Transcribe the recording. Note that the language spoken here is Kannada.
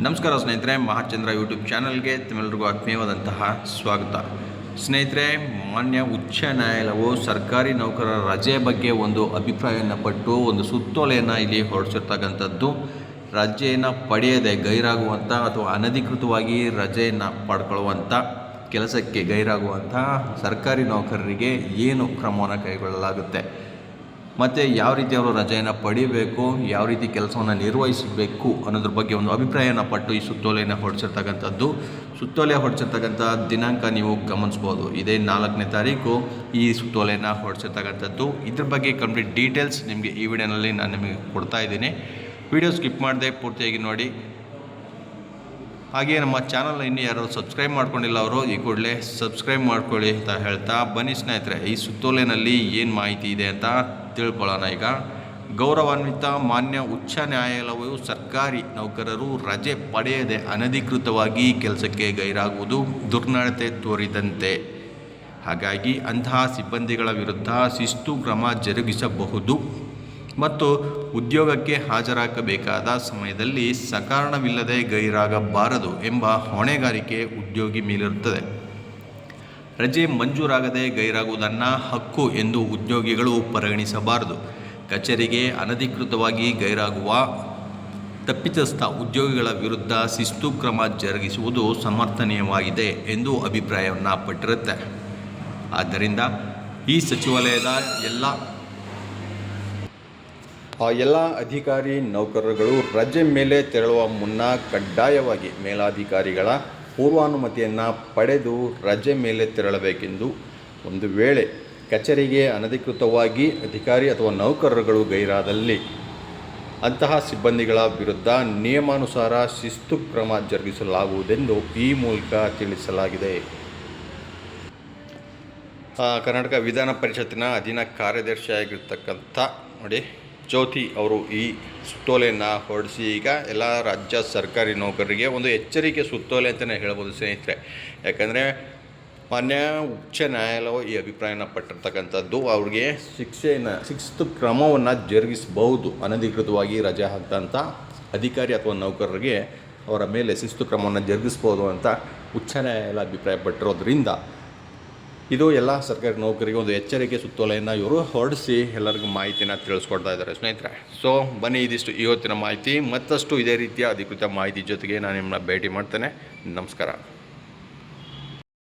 ನಮಸ್ಕಾರ ಸ್ನೇಹಿತರೆ, ಮಹಾಚಂದ್ರ ಯೂಟ್ಯೂಬ್ ಚಾನಲ್ಗೆ ತಮ್ಮೆಲ್ಲರಿಗೂ ಆತ್ಮೀಯವಾದಂತಹ ಸ್ವಾಗತ. ಸ್ನೇಹಿತರೆ, ಮಾನ್ಯ ಉಚ್ಚ ನ್ಯಾಯಾಲಯವು ಸರ್ಕಾರಿ ನೌಕರರ ರಜೆ ಬಗ್ಗೆ ಒಂದು ಅಭಿಪ್ರಾಯವನ್ನು ಪಟ್ಟು, ಒಂದು ಸುತ್ತೋಲೆಯನ್ನು ಇಲ್ಲಿ ಹೊರಡಿಸಿರ್ತಕ್ಕಂಥದ್ದು, ರಜೆಯನ್ನು ಪಡೆಯದೆ ಗೈರಾಗುವಂಥ ಅಥವಾ ಅನಧಿಕೃತವಾಗಿ ರಜೆಯನ್ನು ಪಡ್ಕೊಳ್ಳುವಂಥ ಕೆಲಸಕ್ಕೆ ಗೈರಾಗುವಂಥ ಸರ್ಕಾರಿ ನೌಕರರಿಗೆ ಏನು ಕ್ರಮವನ್ನು ಕೈಗೊಳ್ಳಲಾಗುತ್ತೆ? ಮತ್ತು ಯಾವ ರೀತಿ ಅವರು ರಜೆಯನ್ನು ಪಡಿಬೇಕು, ಯಾವ ರೀತಿ ಕೆಲಸವನ್ನು ನಿರ್ವಹಿಸಬೇಕು ಅನ್ನೋದ್ರ ಬಗ್ಗೆ ಒಂದು ಅಭಿಪ್ರಾಯನ ಪಟ್ಟು ಈ ಸುತ್ತೋಲೆಯನ್ನು ಹೊರಡಿಸಿರ್ತಕ್ಕಂಥದ್ದು ಸುತ್ತೋಲೆ ಹೊರಡಿಸಿರ್ತಕ್ಕಂಥ ದಿನಾಂಕ ನೀವು ಗಮನಿಸ್ಬೋದು. ಇದೇ ನಾಲ್ಕನೇ ತಾರೀಕು ಈ ಸುತ್ತೋಲೆಯನ್ನು ಹೊರಡಿಸಿರ್ತಕ್ಕಂಥದ್ದು ಇದ್ರ ಬಗ್ಗೆ ಕಂಪ್ಲೀಟ್ ಡೀಟೇಲ್ಸ್ ನಿಮಗೆ ಈ ವಿಡಿಯೋನಲ್ಲಿ ನಾನು ನಿಮಗೆ ಕೊಡ್ತಾ ಇದ್ದೀನಿ. ವಿಡಿಯೋ ಸ್ಕಿಪ್ ಮಾಡದೆ ಪೂರ್ತಿಯಾಗಿ ನೋಡಿ. ಹಾಗೆ ನಮ್ಮ ಚಾನಲ್ ಇನ್ನೂ ಯಾರು ಸಬ್ಸ್ಕ್ರೈಬ್ ಮಾಡ್ಕೊಂಡಿಲ್ಲ ಅವರು, ಈ ಕೂಡಲೇ ಸಬ್ಸ್ಕ್ರೈಬ್ ಮಾಡ್ಕೊಳ್ಳಿ ಅಂತ ಹೇಳ್ತಾ ಬನ್ನಿ ಸ್ನೇಹಿತರೆ. ಈ ಸುತ್ತೋಲೆಯಲ್ಲಿ ಏನು ಮಾಹಿತಿ ಇದೆ ಅಂತ ತಿಳ್ಕೊಳ್ಳೋಣ ಈಗ ಗೌರವಾನ್ವಿತ ಮಾನ್ಯ ಉಚ್ಚ ನ್ಯಾಯಾಲಯವು ಸರ್ಕಾರಿ ನೌಕರರು ರಜೆ ಪಡೆಯದೆ ಅನಧಿಕೃತವಾಗಿ ಕೆಲಸಕ್ಕೆ ಗೈರಾಗುವುದು ದುರ್ನಡತೆ ತೋರಿದಂತೆ. ಹಾಗಾಗಿ ಅಂತಹ ಸಿಬ್ಬಂದಿಗಳ ವಿರುದ್ಧ ಶಿಸ್ತು ಕ್ರಮ ಜರುಗಿಸಬಹುದು. ಮತ್ತು ಉದ್ಯೋಗಕ್ಕೆ ಹಾಜರಾಗಬೇಕಾದ ಸಮಯದಲ್ಲಿ ಸಕಾರಣವಿಲ್ಲದೆ ಗೈರಾಗಬಾರದು ಎಂಬ ಹೊಣೆಗಾರಿಕೆ ಉದ್ಯೋಗಿ ಮೇಲಿರುತ್ತದೆ. ರಜೆ ಮಂಜೂರಾಗದೆ ಗೈರಾಗುವುದನ್ನು ಹಕ್ಕು ಎಂದು ಉದ್ಯೋಗಿಗಳು ಪರಿಗಣಿಸಬಾರದು. ಕಚೇರಿಗೆ ಅನಧಿಕೃತವಾಗಿ ಗೈರಾಗುವ, ತಪ್ಪಿತಸ್ಥ ಉದ್ಯೋಗಿಗಳ ವಿರುದ್ಧ ಶಿಸ್ತು ಕ್ರಮ ಜರುಗಿಸುವುದು ಸಮರ್ಥನೀಯವಾಗಿದೆ ಎಂದು ಅಭಿಪ್ರಾಯವನ್ನು ಪಟ್ಟಿರುತ್ತೆ. ಆದ್ದರಿಂದ ಈ ಸಚಿವಾಲಯದ ಎಲ್ಲ ಎಲ್ಲ ಅಧಿಕಾರಿ ನೌಕರರುಗಳು ರಜೆ ಮೇಲೆ ತೆರಳುವ ಮುನ್ನ ಕಡ್ಡಾಯವಾಗಿ ಮೇಲಾಧಿಕಾರಿಗಳ ಪೂರ್ವಾನುಮತಿಯನ್ನು ಪಡೆದು ರಜೆ ಮೇಲೆ ತೆರಳಬೇಕೆಂದು ಒಂದು ವೇಳೆ ಕಚೇರಿಗೆ ಅನಧಿಕೃತವಾಗಿ ಅಧಿಕಾರಿ ಅಥವಾ ನೌಕರರುಗಳು ಗೈರಾದಲ್ಲಿ ಅಂತಹ ಸಿಬ್ಬಂದಿಗಳ ವಿರುದ್ಧ ನಿಯಮಾನುಸಾರ ಶಿಸ್ತು ಕ್ರಮ ಜರುಗಿಸಲಾಗುವುದೆಂದು ಈ ಮೂಲಕ ತಿಳಿಸಲಾಗಿದೆ. ಕರ್ನಾಟಕ ವಿಧಾನ ಪರಿಷತ್ತಿನ ಅಧೀನ ಕಾರ್ಯದರ್ಶಿಯಾಗಿರ್ತಕ್ಕಂಥ ನೋಡಿ. ಜ್ಯೋತಿ ಅವರು ಈ ಸುತ್ತೋಲೆಯನ್ನು ಹೊರಡಿಸಿ, ಈಗ ಎಲ್ಲ ರಾಜ್ಯ ಸರ್ಕಾರಿ ನೌಕರರಿಗೆ ಒಂದು ಎಚ್ಚರಿಕೆ ಸುತ್ತೋಲೆ ಅಂತಲೇ ಹೇಳ್ಬೋದು ಸ್ನೇಹಿತರೆ. ಯಾಕಂದರೆ ಮಾನ್ಯ ಉಚ್ಚ ನ್ಯಾಯಾಲಯವು ಈ ಅಭಿಪ್ರಾಯನ ಪಟ್ಟಿರ್ತಕ್ಕಂಥದ್ದು, ಅವ್ರಿಗೆ ಶಿಕ್ಷೆಯನ್ನು, ಶಿಸ್ತು ಕ್ರಮವನ್ನು ಜರುಗಿಸಬಹುದು, ಅನಧಿಕೃತವಾಗಿ ರಜೆ ಹಾಕ್ದಂಥ ಅಧಿಕಾರಿ ಅಥವಾ ನೌಕರರಿಗೆ ಅವರ ಮೇಲೆ ಶಿಸ್ತು ಕ್ರಮವನ್ನು ಜರುಗಿಸ್ಬೋದು ಅಂತ ಉಚ್ಚ ನ್ಯಾಯಾಲಯ ಅಭಿಪ್ರಾಯಪಟ್ಟಿರೋದ್ರಿಂದ ಇದು ಎಲ್ಲ ಸರ್ಕಾರಿ ನೌಕರಿಗೆ ಒಂದು ಎಚ್ಚರಿಕೆ ಸುತ್ತೋಲೆಯನ್ನು ಇವರು ಹೊರಡಿಸಿ ಎಲ್ಲರಿಗೂ ಮಾಹಿತಿನ ತಿಳಿಸ್ಕೊಡ್ತಾ ಇದ್ದಾರೆ ಸ್ನೇಹಿತರೆ. ಸೊ ಬನ್ನಿ ಇದಿಷ್ಟು ಇವತ್ತಿನ ಮಾಹಿತಿ, ಮತ್ತಷ್ಟು ಇದೇ ರೀತಿಯ ಅಧಿಕೃತ ಮಾಹಿತಿ ಜೊತೆಗೆ ನಾನು ನಿಮ್ಮನ್ನ ಭೇಟಿ ಮಾಡ್ತೇನೆ. ನಮಸ್ಕಾರ.